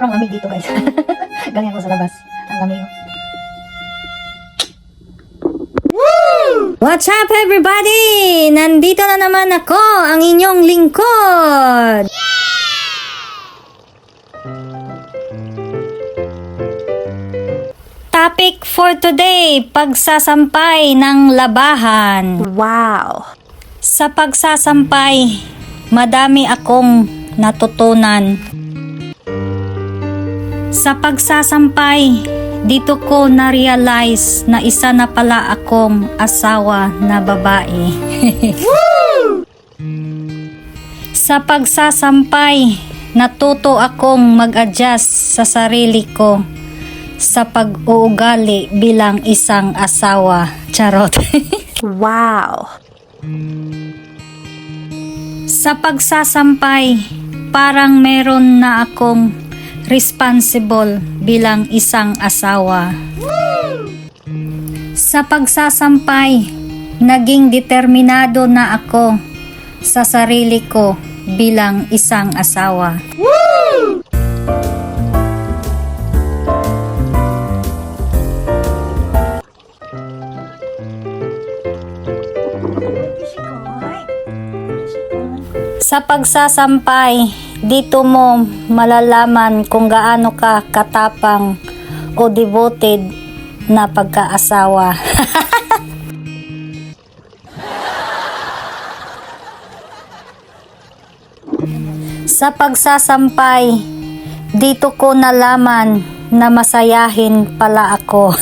sobrang lamig dito guys. Galing ako sa labas. Ang lamig. What's up everybody? Nandito na naman ako, ang inyong lingkod. Topic for today, pagsasampay ng labahan. Wow! Sa pagsasampay, madami akong natutunan. Sa pagsasampay, dito ko na-realize na isa na pala akong asawa na babae. Sa pagsasampay, natuto akong mag-adjust sa sarili ko sa pag-uugali bilang isang asawa. Charot. Wow! Sa pagsasampay, parang meron na akong responsible bilang isang asawa. Sa pagsasampay, naging determinado na ako sa sarili ko bilang isang asawa. Sa pagsasampay, dito mo malalaman kung gaano ka katapang o devoted na pagkaasawa. Sa pagsasampay, dito ko nalaman na masayahin pala ako.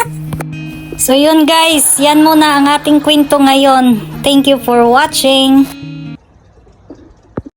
so yun guys, yan muna ang ating kwento ngayon. Thank you for watching.